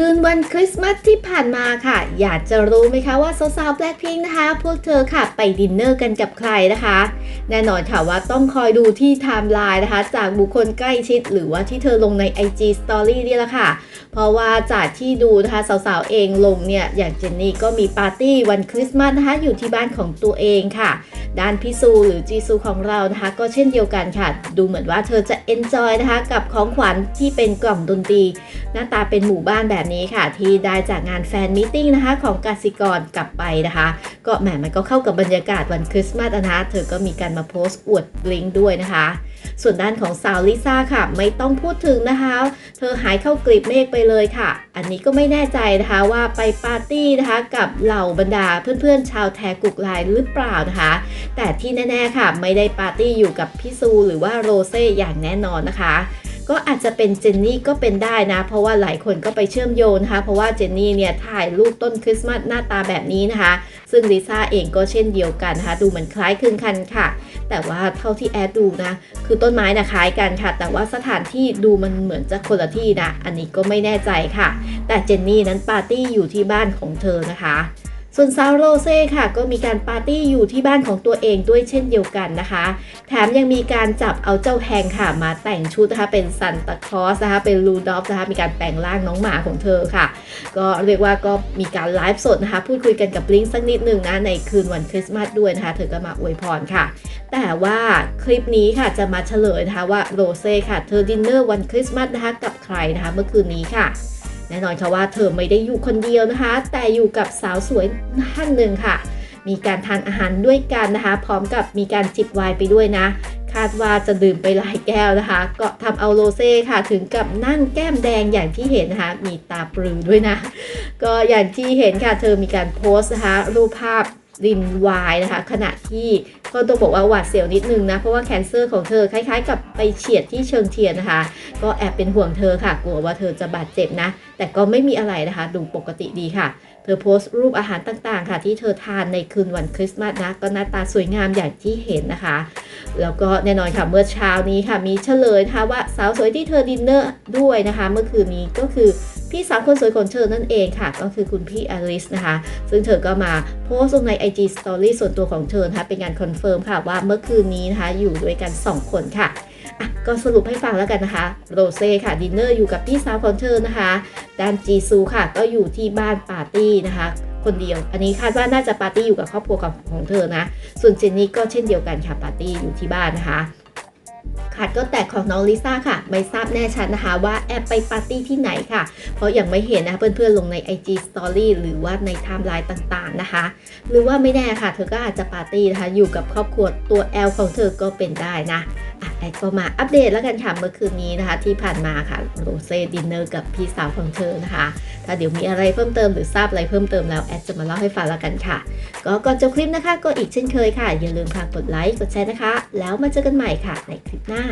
คืนวันคริสต์มาสที่ผ่านมาค่ะ อยากจะรู้ไหมคะว่าสาวๆแบล็คพิงนะคะ พวกเธอค่ะไปดินเนอร์กันกับใครนะคะ แน่นอนค่ะว่าต้องคอยดูที่ไทม์ไลน์นะคะ จากบุคคลใกล้ชิด หรือว่าที่เธอลงใน IG Story นี่แหละค่ะ เพราะว่าจากที่ดูนะคะสาวๆเองลงเนี่ย อย่างเจนนี่ก็มีปาร์ตี้วันคริสต์มาสนะคะอยู่ที่บ้านของตัวเองค่ะ ด้านพี่ซูหรือจีซูของเรานะคะ ก็เช่นเดียวกันค่ะ ดูเหมือนว่าเธอจะเอนจอยนะคะ กับของขวัญที่เป็นกล่องดนตรี หน้าตาเป็นหมู่บ้านแบบนี้ค่ะ ที่ได้จากงานแฟนมิทติ้งนะคะ ของกสิกรกลับไปนะคะ ก็แหมมันก็เข้ากับบรรยากาศวันคริสต์มาสนะคะเธอก็มีการมาโพสต์อวดบลิงก์ด้วยนะคะ ส่วนด้านของสาวลิซ่าค่ะ ไม่ต้องพูดถึงนะคะ เธอหายเข้ากลีบเมฆไปเลยค่ะ อันนี้ก็ไม่แน่ใจนะคะว่าไปปาร์ตี้นะคะ กับเหล่าบรรดาเพื่อนๆชาวแทกุกไลน์หรือเปล่านะคะแต่ที่แน่ๆค่ะ ไม่ได้ปาร์ตี้อยู่กับพี่ซูหรือว่าโรเซ่อย่างแน่นอนนะคะ ก็อาจจะเป็นเจนนี่ก็เป็นได้นะ เพราะว่าหลายคนก็ไปเชื่อมโยงนะคะ เพราะว่าเจนนี่เนี่ยถ่ายรูปต้นคริสต์มาสหน้าตาแบบนี้นะคะ ซึ่งลิซ่าเองก็เช่นเดียวกันนะคะ ดูเหมือนคล้ายคลึงกันค่ะ แต่ว่าเท่าที่แอดดูนะ คือต้นไม้นะคล้ายกันค่ะ แต่ว่าสถานที่ดูมันเหมือนจะคนละที่นะ อันนี้ก็ไม่แน่ใจค่ะ แต่เจนนี่นั้นปาร์ตี้อยู่ที่บ้านของเธอนะคะ ส่วนซาวโรเซ่ค่ะก็มีการปาร์ตี้อยู่ที่บ้านของตัวเองด้วยเช่นเดียวกันนะคะ แถมยังมีการจับเอาเจ้าแฮงค่ะ มาแต่งชุดนะคะเป็นซันตาคลอสนะคะเป็นลูดอฟนะคะมีการแปลงร่างน้องหมาของเธอค่ะ ก็เรียกว่าก็มีการไลฟ์สดนะคะพูดคุยกันกับลิงสักนิดหนึ่งนะในคืนวันคริสต์มาสด้วยนะคะ เธอก็มาอวยพรค่ะ แต่ว่าคลิปนี้ค่ะจะมาเฉลยนะคะว่าโรเซ่ค่ะ เธอดินเนอร์วันคริสต์มาสนะคะกับใครนะคะเมื่อคืนนี้ค่ะ แน่นอนค่ะว่าเธอไม่ได้อยู่คนเดียวนะคะ แต่อยู่กับสาวสวยท่านหนึ่งค่ะ มีการทานอาหารด้วยกันนะคะ พร้อมกับมีการจิบไวน์ไปด้วยนะ คาดว่าจะดื่มไปหลายแก้วนะคะ ก็ทำเอาโรเซ่ค่ะถึงกับนั่งแก้มแดงอย่างที่เห็นนะคะ มีตาปรือด้วยนะ ก็อย่างที่เห็นค่ะเธอมีการโพสต์นะคะรูปภาพ รินวน์นะคะ ขณะที่ก็ต้องบอกว่าหวาดเสียวนิดนึงนะ เพราะว่าแคนเซอร์ของเธอคล้ายๆ กับไปเฉียดที่เชิงเทียนนะคะ ก็แอบเป็นห่วงเธอค่ะ กลัวว่าเธอจะบาดเจ็บนะ แต่ก็ไม่มีอะไรนะคะ ดูปกติดีค่ะ เธอโพสต์รูปอาหารต่างๆ ค่ะ ที่เธอทานในคืนวันคริสต์มาสนะ ก็หน้าตาสวยงามอย่างที่เห็นนะคะ แล้วก็แน่นอนค่ะ เมื่อเช้านี้ค่ะ มีเฉลยนะคะว่าสาวสวยที่เธอดินเนอร์ด้วยนะคะ เมื่อคืนนี้ก็คือ พี่สาวคนสวยของเธอนั่นเองค่ะ ก็คือคุณพี่อลิสนะคะ ซึ่งเธอก็มาโพสต์ลงใน IG Story ส่วนตัวของเธอนะคะเป็นการคอนเฟิร์มค่ะว่าเมื่อคืนนี้นะคะอยู่ด้วยกัน 2 คนค่ะอะก็สรุปให้ฟังแล้วกันนะคะ โรเซ่ค่ะดินเนอร์อยู่กับพี่สาวของเธอนะคะด้านจีซูค่ะ ก็อยู่ที่บ้านปาร์ตี้นะคะคนเดียว อันนี้คาดว่าน่าจะปาร์ตี้อยู่กับครอบครัวของของเธอนะ ส่วนเจนนี่ก็เช่นเดียวกันค่ะปาร์ตี้อยู่ที่บ้านนะคะ ขาดก็แตกของน้องลิซ่าค่ะ ไม่ทราบแน่ชัดนะคะว่าแอบไปปาร์ตี้ที่ไหนค่ะ เพราะยังไม่เห็นนะะเพื่อนๆลงใน IG Story หรือว่าในไทม์ไลน์ต่างๆนะคะ หรือว่าไม่แน่ค่ะ เธอก็อาจจะปาร์ตี้นะคะ อยู่กับครอบครัวตัวแอลของเธอก็เป็นได้นะ แอดก็มาอัปเดตแล้วกันค่ะเมื่อคืนนี้นะคะ ที่ผ่านมาค่ะโรเซ่ดินเนอร์กับพี่สาวของเธอนะคะ ถ้าเดี๋ยวมีอะไรเพิ่มเติมหรือทราบอะไรเพิ่มเติมแล้วแอดจะมาเล่าให้ฟังแล้วกันค่ะ ก็ก่อนจบคลิปนะคะ ก็อีกเช่นเคยค่ะ อย่าลืมค่ะกดไลค์กดแชร์นะคะ แล้วมาเจอกันใหม่ค่ะในคลิปหน้า